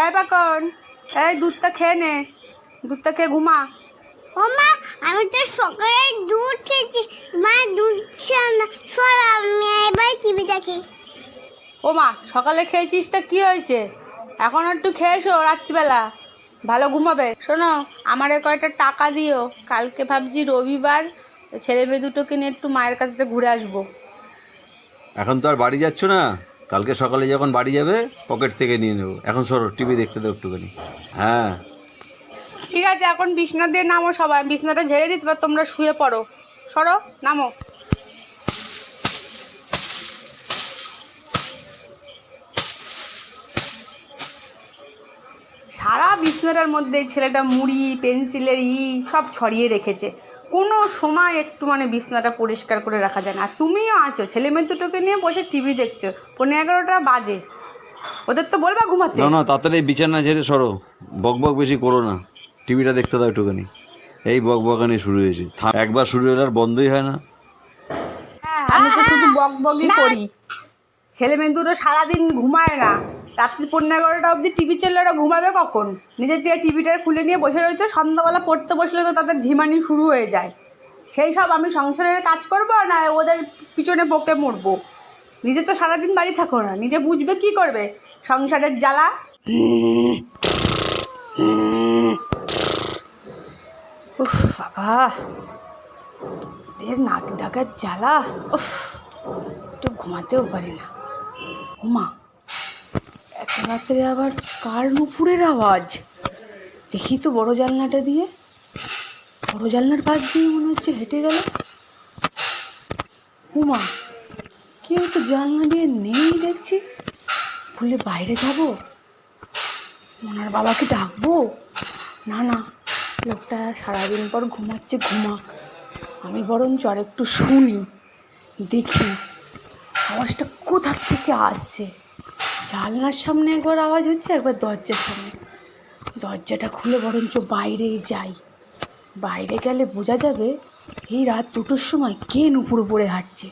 এই পাকন এই দুধটা খেয়ে নে দুধটা খেয়ে ঘুমা। ও মা আমি তো সকালে দুধ খেয়েছি। মা দুধ সর আমি এবার টিভি দেখি। ও মা সকালে খেয়েছিস তা কি হয়েছে? এখন একটু খেয়েছো রাত্রিবেলা? ভালো ঘুমাবে। শোনো আমারে কয়টা টাকা দিও। কালকে ভাবছি রবিবার ছেলে মেয়ে দুটোকে নিয়ে একটু মায়ের কাছ থেকে ঘুরে আসব। এখন তো আর বাড়ি যাচ্ছ না? কালকে সকালে যখন বাড়ি যাবে, পকেট থেকে নিয়ে নেব। এখন সরো, টিভি দেখতে দাও একটুখানি। হ্যাঁ। ঠিক আছে, এখন বিছনা দিয়ে নামো সবাই। বিছনাটা ঝেড়ে দিতে পার তোমরা শুয়ে পড়ো। সরো, নামো। সারা বিছনাটার মধ্যে ছেলেটা মুড়ি, পেন্সিলের ই, সব ছড়িয়ে রেখেছে। কোনো সময় একটু মানে বিছনাটা পরিষ্কার করে রাখা যায় না। আর তুমিও আছো ছেলে মেয়ে দুটোকে নিয়ে বসে টিভি দেখছ। পনেরো এগারোটা বাজে। ওদের তো বলবা ঘুমাতে। না না তাড়াতাড়ি বিছানা ছেড়ে সরো। বক বক বেশি করো না। টিভিটা দেখতে দাও একটুখানি। এই বক বকানি শুরু হয়েছে। একবার শুরু হলে আর বন্ধই হয় না। হ্যাঁ আমি তো শুধু বক বকই করি। ছেলে মেয়ে দুটো সারাদিন ঘুমায় না। রাত্রি পনেরো এগারোটা অবধি টিভি চললে ওরা ঘুমাবে কখন? নিজের দিয়ে টিভিটা খুলে নিয়ে বসে রয়েছে, সন্ধ্যাবেলা পড়তে বসলে তো তাদের ঝিমানি শুরু হয়ে যায়। সেই সব আমি সংসারের কাজ করব না, ওদের পিছনে বকে মরবো? নিজে তো সারাদিন বাড়ি থাকো না, নিজে বুঝবে কি করবে? সংসারের জ্বালা? বাবা। নাক ডাকার জ্বালা? উফ, একটু ঘুমাতেও পারি না। এত রাত্রে আবার কার নুপুরের আওয়াজ? দেখি তো বড় জানলাটা দিয়ে। বড় জানলার পাশ দিয়ে মনে হচ্ছে হেঁটে গেল। উমা, কেউ তো জানলা দিয়ে নেই দেখছি। বললে বাইরে যাব? ওনার বাবাকে ডাকবো? না না, লোকটা সারাদিন পর ঘুমাচ্ছে, ঘুমাক। আমি বরঞ্চ আর একটু শুনি, দেখি আওয়াজটা কোথা থেকে আসছে? জানলার সামনে একবার আওয়াজ হচ্ছে, একবার দরজার সামনে। দরজাটা খুলে বরঞ্চ বাইরে যাই। বাইরে গেলে বোঝা যাবে এই রাত দুটোর সময় কে নুপুর উপরে হাঁটছে।